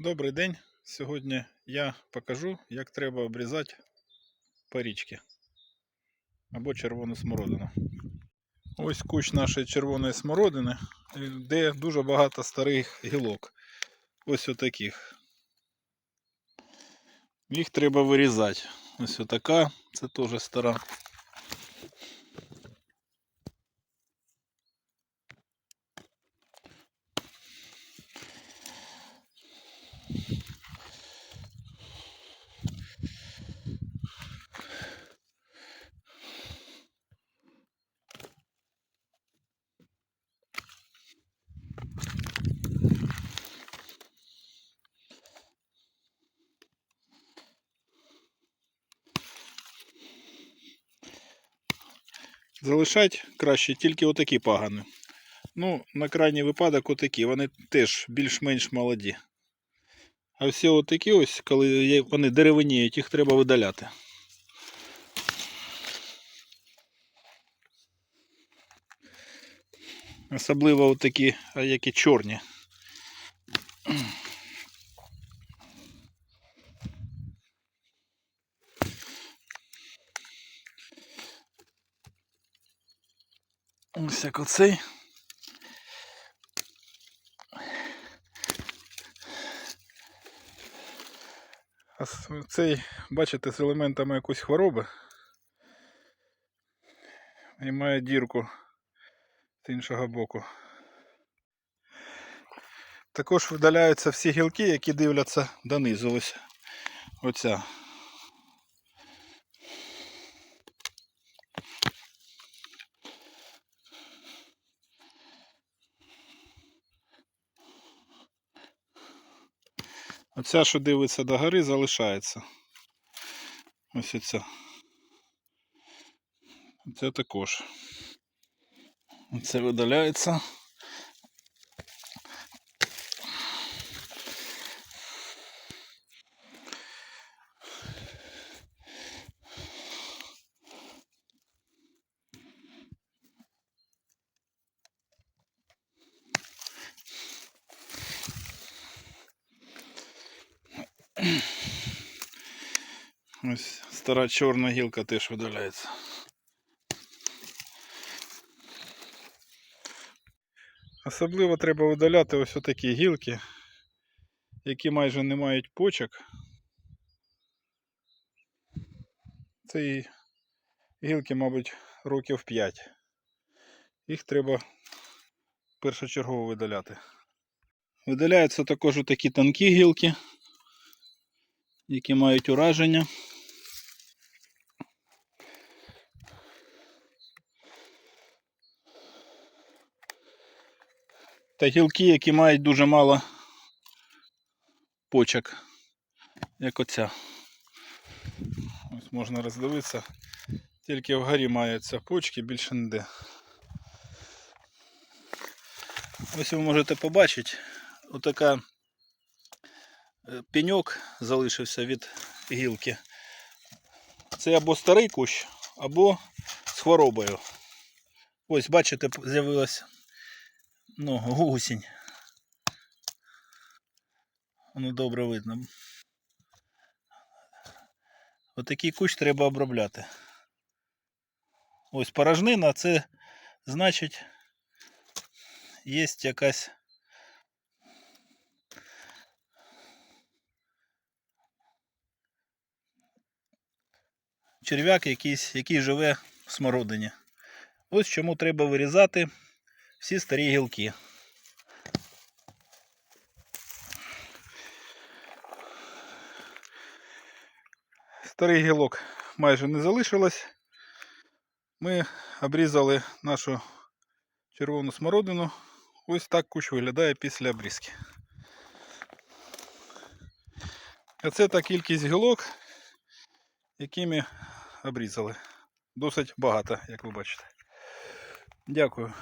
Добрий день. Сьогодні я покажу, як треба обрізати парічки або червону смородину. Ось кущ нашої червоної смородини, де дуже багато старих гілок. Ось отаких. Їх треба вирізати. Ось отака, це теж стара. Залишать краще тільки отакі пагани. Ну, на крайній випадок отакі, вони теж більш-менш молоді. А всі отакі ось, коли вони деревеніють, їх треба видаляти. Особливо отакі, які чорні. Ось як оцей. А цей, бачите, з елементами якоїсь хвороби. І має дірку з іншого боку. Також видаляються всі гілки, які дивляться донизу. Ось оця. Оця, що дивиться до гори, залишається. Ось оця. Це також. Це видаляється. Ось стара чорна гілка теж видаляється. Особливо треба видаляти ось такі гілки, які майже не мають почок. Це гілки, мабуть, років 5. Їх треба першочергово видаляти. Видаляються також такі тонкі гілки, які мають ураження. Та гілки, які мають дуже мало почок, як оця. Ось можна роздивитися. Тільки вгорі маються почки, більше ніде. Ось ви можете побачити, отака пеньок залишився від гілки. Це або старий кущ, або з хворобою. Ось, бачите, з'явилась ну, гусінь. Воно добре видно. Отакий кущ треба обробляти. Ось порожнина, це значить є якась черв'як якийсь, який живе в смородині. Ось чому треба вирізати всі старі гілки. Старих гілок майже не залишилось. Ми обрізали нашу червону смородину. Ось так кущ виглядає після обрізки. А це та кількість гілок, якими обрізали. Досить багато, як ви бачите. Дякую.